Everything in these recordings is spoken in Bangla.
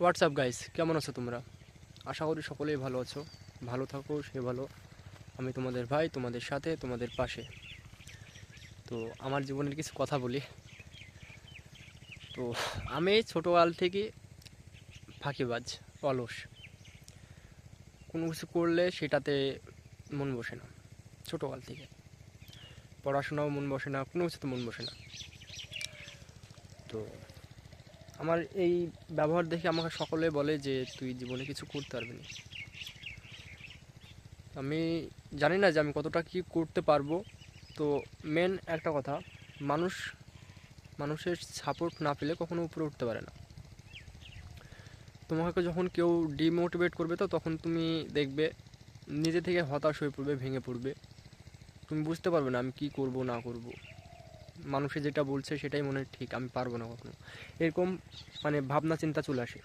হোয়াটসঅ্যাপ গাইস কেমন আছো তোমরা? আশা করি সকলেই ভালো আছো। ভালো থাকো, সে ভালো। আমি তোমাদের ভাই, তোমাদের সাথে, তোমাদের পাশে। তো আমার জীবনের কিছু কথা বলি। তো আমি ছোটোকাল থেকে ফাঁকিবাজ, অলস। কোনো কিছু করলে সেটাতে মন বসে না, ছোটোকাল থেকে। পড়াশোনাও মন বসে না, কোনো কিছুতে মন বসে না। তো আমার এই ব্যবহার দেখে আমাকে সকলে বলে যে তুই জীবনে কিছু করতে পারবি না। আমি জানি না যে আমি কতটা কি করতে পারব। তো মেন একটা কথা, মানুষ, মানুষের সাপোর্ট না পেলে কখনো উপরে উঠতে পারে না। তোমাকে যখন কেউ ডিমোটিভেট করবে তো তখন তুমি দেখবে, নিজে থেকে হতাশ হয়ে পড়বে, ভেঙে পড়বে। তুমি বুঝতে পারবে না আমি কি করব, না করব। মানুষে যেটা বলছে সেটাই মনে ঠিক, আমি পারব না কখনো। এরকম মানে ভাবনা, চিন্তা চলে আসে।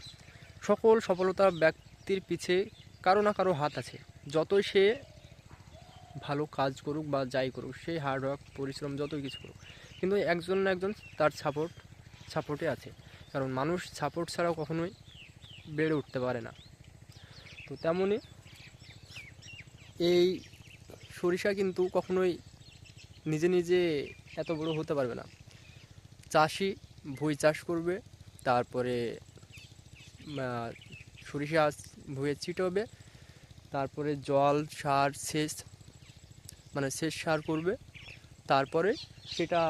সকল সফলতা ব্যক্তির পিছে কারও না কারও হাত আছে। যতই সে ভালো কাজ করুক বা যাই করুক, সে হার্ডওয়ার্ক পরিশ্রম, যতই কিছু করুক, কিন্তু একজন না একজন তার সাপোর্ট সাপোর্টে আছে। কারণ মানুষ সাপোর্ট ছাড়া কখনোই বেড়ে উঠতে পারে না। তো তেমনই এই সরিষা কিন্তু কখনোই নিজে নিজে এত বড় হতে পারবে না। চাষি ভুঁই চাষ করবে, তারপরে সরিষা ভুঁয়ে ছিটবে, তারপরে জল, সার, সেচ মানে সেচ সার করবে, তারপরে সেটা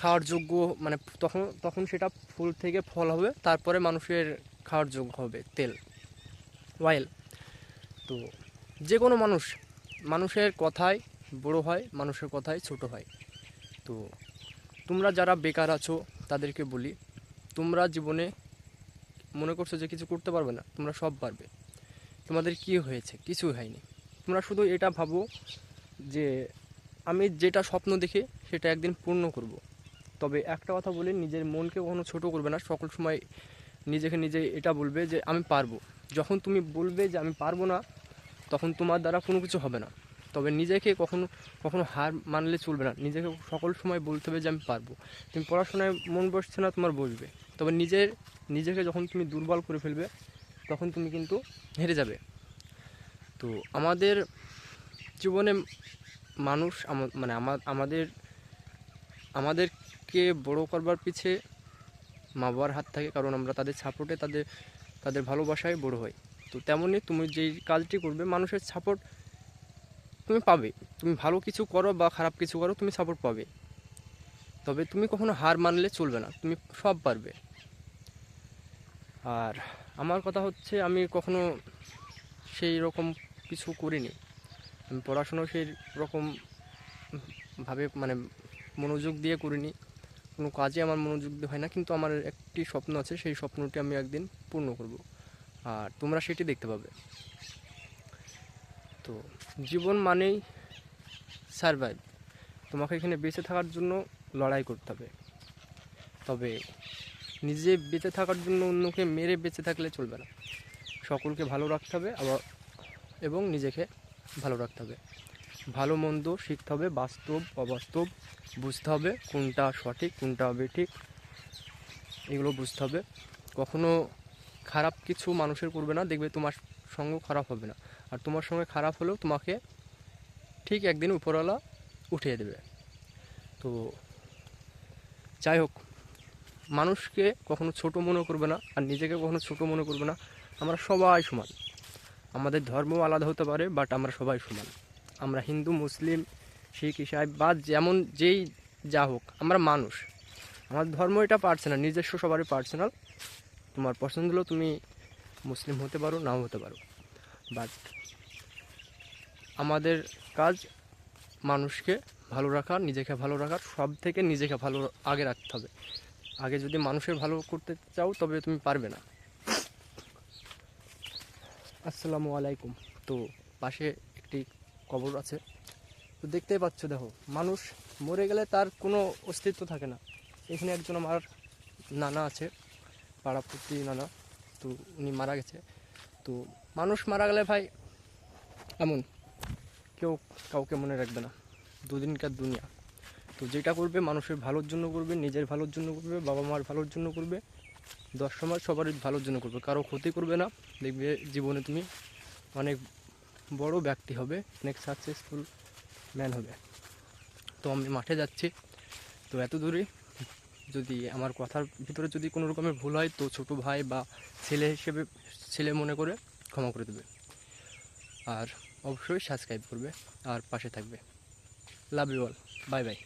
খাওয়ার যোগ্য মানে তখন তখন সেটা ফুল থেকে ফল হবে, তারপরে মানুষের খাওয়ার যোগ্য হবে তেল অয়েল তো যে কোনো মানুষ, মানুষের কথায় বড় হয়, মানুষের কথায় ছোট হয়। তো তোমরা যারা বেকার আছো, তাদেরকে বলি, তোমরা জীবনে মনে করছ যে কিছু করতে পারবে না, তোমরা সব পারবে। তোমাদের কি হয়েছে? কিছু হয়নি। তোমরা শুধু এটা ভাবো যে আমি যেটা স্বপ্ন দেখে সেটা একদিন পূর্ণ করব। তবে একটা কথা বলি, নিজের মনকে কখনো ছোট করবে না। সকল সময় নিজেকে নিজে এটা বলবে যে, আমি পারব। যখন তুমি বলবে যে, আমি পারব না, তখন তোমার দ্বারা কোনো কিছু হবে না। তবে নিজেকে কখনো কখনো হার মানলে চলবে না। নিজেকে সকল সময় বলতে হবে যে আমি পারব। তুমি পড়াশোনায় মন বসছে না, তোমার বসবে। তবে নিজের, নিজেকে যখন তুমি দুর্বল করে ফেলবে, তখন তুমি কিন্তু হেরে যাবে। তো আমাদের জীবনে মানুষ মানে আমা- আমাদের, আমাদেরকে বড় করবার পিছে মা বাবার হাত থাকে, কারণ আমরা তাদের সাপোর্টে তাদের তাদের ভালোবাসায় বড় হই। তো তেমনই তুমি যেই কাজটি করবে, মানুষের সাপোর্ট তুমি পাবে। তুমি ভালো কিছু করো বা খারাপ কিছু করো, তুমি সাপোর্ট পাবে। তবে তুমি কখনো হার মানলে চলবে না, তুমি সব পারবে। আর আমার কথা হচ্ছে, আমি কখনো সেই রকম কিছু করিনি। আমি পড়াশুনো সেই রকম ভাবে মানে মনোযোগ দিয়ে করিনি। কোনো কাজে আমার মনোযোগ দিয়ে হয় না, কিন্তু আমার একটি স্বপ্ন আছে, সেই স্বপ্নটি আমি একদিন পূর্ণ করব। আর তোমরা সেটি দেখতে পাবে। তো জীবন মানেই সারভাইভ তোমাকে এখানে বেঁচে থাকার জন্য লড়াই করতে হবে। তবে নিজে বেঁচে থাকার জন্য অন্যকে মেরে বেঁচে থাকলে চলবে না। সকলকে ভালো রাখতে হবে আবার, এবং নিজেকে ভালো রাখতে হবে। ভালো মন্দ শিখতে হবে, বাস্তব, অবাস্তব বুঝতে হবে, কোনটা সঠিক, কোনটা বেঠিক, এগুলো বুঝতে হবে। কখনো খারাপ কিছু মানুষের করবে না, দেখবে তোমার সঙ্গ খারাপ হবে না। আর তোমার সঙ্গে খারাপ হলেও তোমাকে ঠিক একদিন উপরওয়ালা উঠিয়ে দেবে। তো যাই হোক মানুষকে কখনো ছোট মনে করবে না আর নিজেকে কখনো ছোট মনে করবে না। আমরা সবাই সমান। আমাদের ধর্ম আলাদা হতে পারে বাট আমরা সবাই সমান। আমরা হিন্দু, মুসলিম, শিখ, ইসাই, বা যেমন যেই যা হোক, আমরা মানুষ। আমার ধর্ম এটা পার্সোনাল নিজস্ব সবারই পার্সোনাল তোমার পছন্দ হলেও তুমি মুসলিম হতে পারো, নাও হতে পারো। বাট আমাদের কাজ মানুষকে ভালো রাখা, নিজেকে ভালো রাখার সব থেকে নিজেকে ভালো আগে রাখতে হবে। আগে যদি মানুষের ভালো করতে চাও, তবে তুমি পারবে না। আসসালামু আলাইকুম। তো পাশে একটি কবর আছে। তো দেখতেই পাচ্ছ, দেখো, মানুষ মরে গেলে তার কোনো অস্তিত্ব থাকে না। এখানে একজন আমার নানা আছে, পাড়াপতি নানা। তো উনি মারা গেছে। তো মানুষ মারা গেলে ভাই এমন, কেউ কাউকে মনে রাখবে না। দুদিনকার দুনিয়া। তো যেটা করবে মানুষের ভালোর জন্য করবে, নিজের ভালোর জন্য করবে, বাবা মার ভালোর জন্য করবে, দশ সমাজ সবারই ভালোর জন্য করবে। কারও ক্ষতি করবে না। দেখবে জীবনে তুমি অনেক বড় ব্যক্তি হবে অনেক সাকসেসফুল ম্যান হবে। তো আমি মাঠে যাচ্ছি। তো এত দূরে যদি আমার কথার ভিতরে যদি কোনো রকমের ভুল হয়, তো ছোট ভাই বা ছেলে হিসেবে, ছেলে মনে করে ক্ষমা করে দেবে। আর অবশ্যই সাবস্ক্রাইব করবে আর পাশে থাকবে। Love you all bye bye